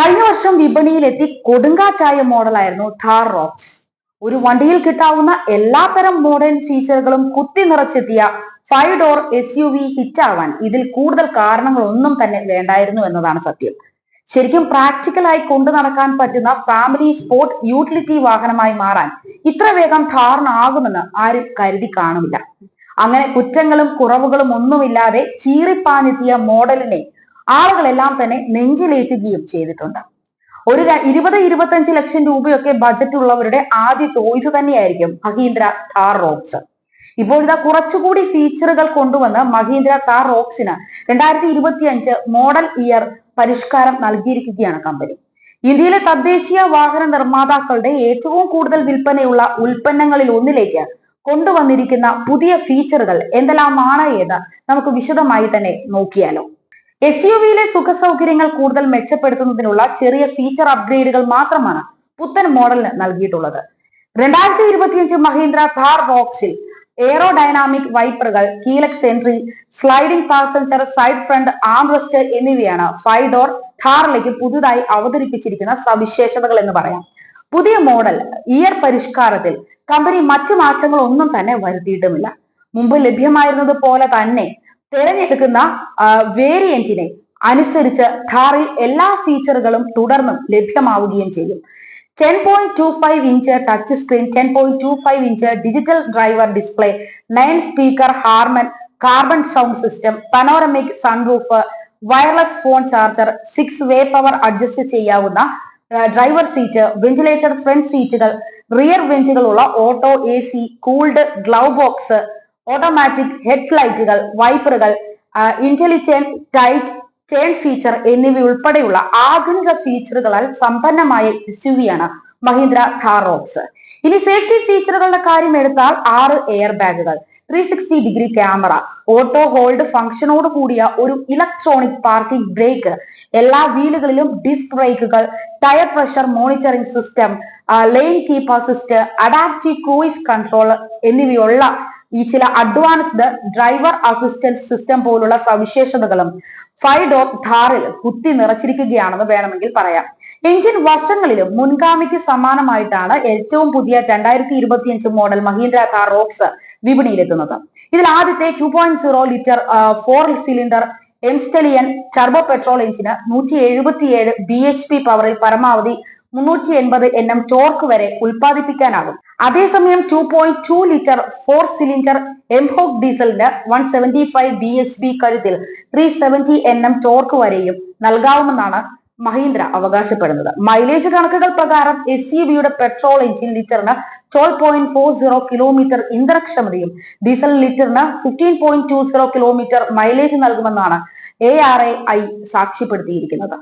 കഴിഞ്ഞ വർഷം വിപണിയിലെത്തി കൊടുങ്കാറ്റായ മോഡലായിരുന്നു ഥാർ റോക്സ് ഒരു വണ്ടിയിൽ കിട്ടാവുന്ന എല്ലാത്തരം മോഡേൺ ഫീച്ചറുകളും കുത്തി നിറച്ചെത്തിയ five door S U V ഹിറ്റാവാൻ ഇതിൽ കൂടുതൽ കാരണങ്ങളൊന്നും തന്നെ വേണ്ടായിരുന്നു എന്നതാണ് സത്യം. ശരിക്കും പ്രാക്ടിക്കലായി കൊണ്ടു നടക്കാൻ പറ്റുന്ന ഫാമിലി സ്പോർട്ട് യൂട്ടിലിറ്റി വാഹനമായി മാറാൻ ഇത്ര വേഗം ധാരണാകുമെന്ന് ആരും കരുതി കാണുമില്ല അങ്ങനെ കുറ്റങ്ങളും കുറവുകളും ഒന്നുമില്ലാതെ ചീറിപ്പാഞ്ഞെത്തിയ മോഡലിനെ ആളുകളെല്ലാം തന്നെ നെഞ്ചിലേറ്റുകയും ചെയ്തിട്ടുണ്ട്. ഒരു ഇരുപത് ഇരുപത്തഞ്ച് ലക്ഷം രൂപയൊക്കെ ബജറ്റ് ഉള്ളവരുടെ ആദ്യ ചോയ്സ് തന്നെയായിരിക്കും മഹീന്ദ്ര താർ റോക്സ് ഇപ്പോൾ ഇതാ കുറച്ചുകൂടി ഫീച്ചറുകൾ കൊണ്ടുവന്ന് മഹീന്ദ്ര താർ റോക്സിന് രണ്ടായിരത്തി ഇരുപത്തി അഞ്ച് മോഡൽ ഇയർ പരിഷ്കാരം നൽകിയിരിക്കുകയാണ് കമ്പനി ഇന്ത്യയിലെ തദ്ദേശീയ വാഹന നിർമ്മാതാക്കളുടെ ഏറ്റവും കൂടുതൽ വിൽപ്പനയുള്ള ഉൽപ്പന്നങ്ങളിൽ ഒന്നിലേക്ക് കൊണ്ടുവന്നിരിക്കുന്ന പുതിയ ഫീച്ചറുകൾ എന്തെല്ലാമാണ് എന്ന് നമുക്ക് വിശദമായി തന്നെ നോക്കിയാലോ. എസ് യു വിയിലെ സുഖ സൗകര്യങ്ങൾ കൂടുതൽ മെച്ചപ്പെടുത്തുന്നതിനുള്ള ചെറിയ ഫീച്ചർ അപ്ഗ്രേഡുകൾ മാത്രമാണ് പുത്തൻ മോഡലിന് നൽകിയിട്ടുള്ളത്. രണ്ടായിരത്തി ഇരുപത്തിയഞ്ച് മഹീന്ദ്ര ഥാർ റോക്സിൽ aerodynamic വൈപ്പറുകൾ keyless entry sliding passenger side front armrest എന്നിവയാണ് ഫൈവ് ഡോർ ഥാറിലേക്ക് പുതുതായി അവതരിപ്പിച്ചിരിക്കുന്ന സവിശേഷതകൾ എന്ന് പറയാം. പുതിയ മോഡൽ ഇയർ പരിഷ്കാരത്തിൽ കമ്പനി മറ്റു മാറ്റങ്ങൾ ഒന്നും തന്നെ വരുത്തിയിട്ടുമില്ല. മുമ്പ് ലഭ്യമായിരുന്നത് പോലെ തന്നെ തിരഞ്ഞെടുക്കുന്ന വേരിയന്റിനെ അനുസരിച്ച് ഥാറിൽ എല്ലാ ഫീച്ചറുകളും തുടർന്നും ലഭ്യമാവുകയും ചെയ്യും. Ten point two five inch touch screen ten point two five inch digital driver display nine speaker Harman carbon sound system panoramic sunroof wireless phone charger six way power adjust ചെയ്യാവുന്ന ഡ്രൈവർ സീറ്റ് വെന്റിലേറ്റർ ഫ്രണ്ട് സീറ്റുകൾ rear വെന്റുകളുള്ള auto A C cooled glove box automatic head ലൈറ്റുകൾ wipers intelligent tight turn feature എന്നിവ ഉൾപ്പെടെയുള്ള ആധുനിക ഫീച്ചറുകളാൽ സമ്പന്നമായ S U Mahindra ഥാറോക്സ് ഇനി safety ഫീച്ചറുകളുടെ കാര്യം എടുത്താൽ ആറ് എയർ ബാഗുകൾ three sixty degree camera auto hold ഫംഗ്ഷനോട് കൂടിയ ഒരു ഇലക്ട്രോണിക് പാർക്കിംഗ് ബ്രേക്ക് എല്ലാ വീലുകളിലും disc ബ്രേക്കുകൾ tyre pressure monitoring system lane keep assist adaptive cruise control എന്നിവയുള്ള ഈ ചില അഡ്വാൻസ്ഡ് ഡ്രൈവർ അസിസ്റ്റൻസ് സിസ്റ്റം പോലുള്ള സവിശേഷതകളും ഫൈവ് ഡോർ ധാറിൽ കുത്തി നിറച്ചിരിക്കുകയാണെന്ന് വേണമെങ്കിൽ പറയാം. എഞ്ചിൻ വർഷങ്ങളിലും മുൻഗാമിക്ക് സമാനമായിട്ടാണ് ഏറ്റവും പുതിയ രണ്ടായിരത്തി ഇരുപത്തിയഞ്ച് മോഡൽ മഹീന്ദ്ര ഥാർ റോക്സ് വിപണിയിലെത്തുന്നത്. ഇതിൽ ആദ്യത്തെ two point zero litre four cylinder mStallion turbo petrol എഞ്ചിന് നൂറ്റി എഴുപത്തിയേഴ് ബി എച്ച് പി പവറിൽ പരമാവധി മുന്നൂറ്റി എൺപത് എൻ എം ടോർക്ക് വരെ ഉൽപ്പാദിപ്പിക്കാനാകും. അതേസമയം two point two litre four cylinder mHawk ഡീസലിന് one seventy five B S B കരുത്തിൽ three seventy N M torque വരെയും നൽകാവുമെന്നാണ് മഹീന്ദ്ര അവകാശപ്പെടുന്നത്. മൈലേജ് കണക്കുകൾ പ്രകാരം എസ് സി ബിയുടെ പെട്രോൾ എഞ്ചിൻ ലിറ്ററിന് twelve point four zero kilometre ഇന്ധനക്ഷമതയും diesel ലിറ്ററിന് fifteen point two zero kilometre mileage നൽകുമെന്നാണ് എ ആർ എ ഐ സാക്ഷ്യപ്പെടുത്തിയിരിക്കുന്നത്.